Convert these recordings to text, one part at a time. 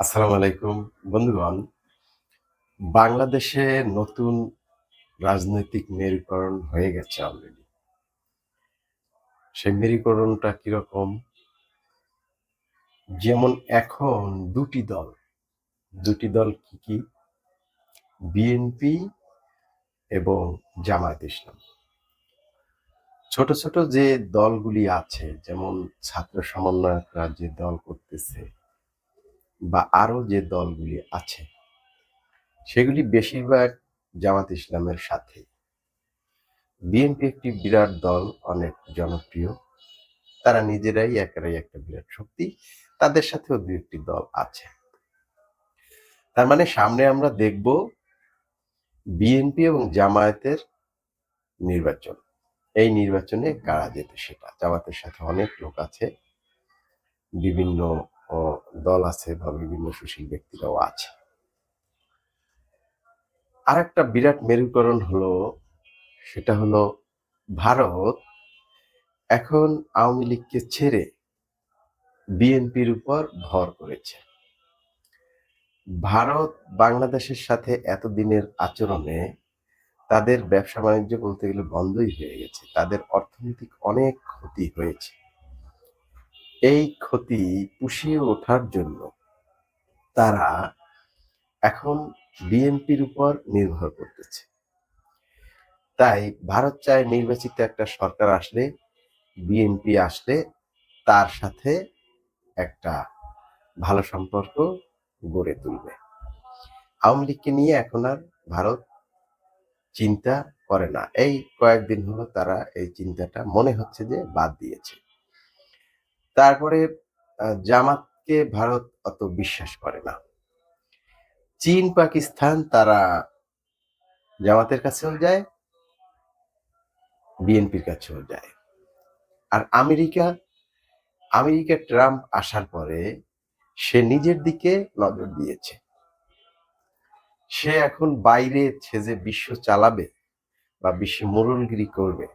আসসালামু আলাইকুম, বন্ধুগণ। বাংলাদেশে নতুন রাজনৈতিক মেরুকরণ হয়ে গেছে অলরেডি সেই মেরুকরণটা কীরকম? যেমন এখন দুটি দল দুটি দল কি কি? বিএনপি এবং জামায়াত ইসলাম। ছোট ছোট যে দলগুলি আছে, যেমন ছাত্র সমন্বয়করা যে দল করতেছে বা আরও যে দলগুলি আছে, সেগুলি বেশিরভাগ জামাত ইসলামের সাথে। বিএনপি একটি বিরাট দল, অনেক জনপ্রিয়। তারা নিজেরাই একেরাই একটা বিরাট শক্তি। তাদের সাথেও দু একটি দল আছে। তার মানে সামনে আমরা দেখব বিএনপি এবং জামায়াতের নির্বাচন। এই নির্বাচনে কারা যেতে সেটা। জামাতের সাথে অনেক লোক আছে। বিভিন্ন দল আছে বা বিভিন্ন সুশীল ব্যক্তিরাও আছে। আর একটা বিরাট মেরুকরণ হলো, সেটা হলো ভারত এখন আওয়ামী লীগকে ছেড়ে বিএনপির উপর ভর করেছে। ভারত বাংলাদেশের সাথে এতদিনের আচরণে তাদের ব্যবসা বাণিজ্য বলতে গেলে বন্ধই হয়ে গেছে। তাদের অর্থনৈতিক অনেক ক্ষতি হয়েছে। এই ক্ষতি পুষিয়ে ওঠার জন্য তারা এখন বিএনপির উপর নির্ভর করতেছে। তাই ভারত চায় নির্বাচিত একটা সরকার আসলে, বিএনপি আসলে, তার সাথে একটা ভালো সম্পর্ক গড়ে তুলবে। আওয়ামী লীগকে নিয়ে এখন আর ভারত চিন্তা করে না। এই কয়েকদিন হলো তারা এই চিন্তাটা মনে হচ্ছে যে বাদ দিয়েছে। তারপরে জামাতকে ভারত অত বিশ্বাস করে না। চীন, পাকিস্তান তারা জামাতের কাছেও যায়, বিএনপির কাছেও যায়। আর আমেরিকা আমেরিকা ট্রাম্প আসার পরে সে নিজের দিকে নজর দিয়েছে। সে এখন বাইরে ছেজে বিশ্ব চালাবে বা বিশ্বে মোড়লগিরি করবে।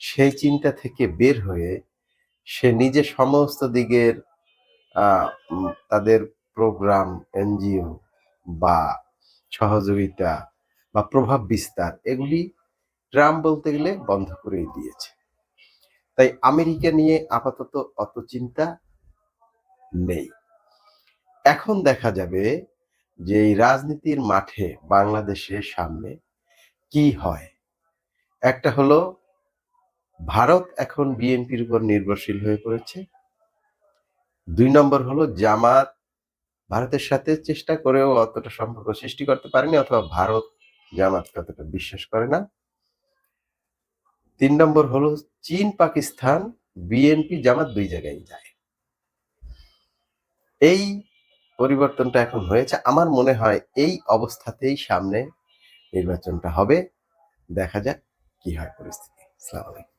সেই চিন্তা থেকে বের হয়ে সে নিজে সমস্ত দিকের তাদের প্রোগ্রাম, এনজিও বা সহযোগিতা বা প্রভাব বিস্তার এগুলি ট্রাম্প বলতে গেলে বন্ধ করেই দিয়েছে। তাই আমেরিকা নিয়ে আপাতত অত চিন্তা নেই। এখন দেখা যাবে যে এই রাজনীতির মাঠে বাংলাদেশের সামনে কি হয়। একটা হলো ভারত এখন বিএনপির উপর নির্ভরশীল হয়ে পড়েছে। দুই নম্বর হলো জামাত ভারতের সাথে চেষ্টা করেও অতটা সম্পর্ক সৃষ্টি করতে পারেনি অথবা ভারত জামাত অতটা বিশ্বাস করে না। তিন নম্বর হলো চীন, পাকিস্তান, বিএনপি, জামাত দুই জায়গায় যায়। এই পরিবর্তনটা এখন হয়েছে। আমার মনে হয় এই অবস্থাতেই সামনে নির্বাচনটা হবে। দেখা যাক কি হয় পরিস্থিতি। আসসালামু আলাইকুম।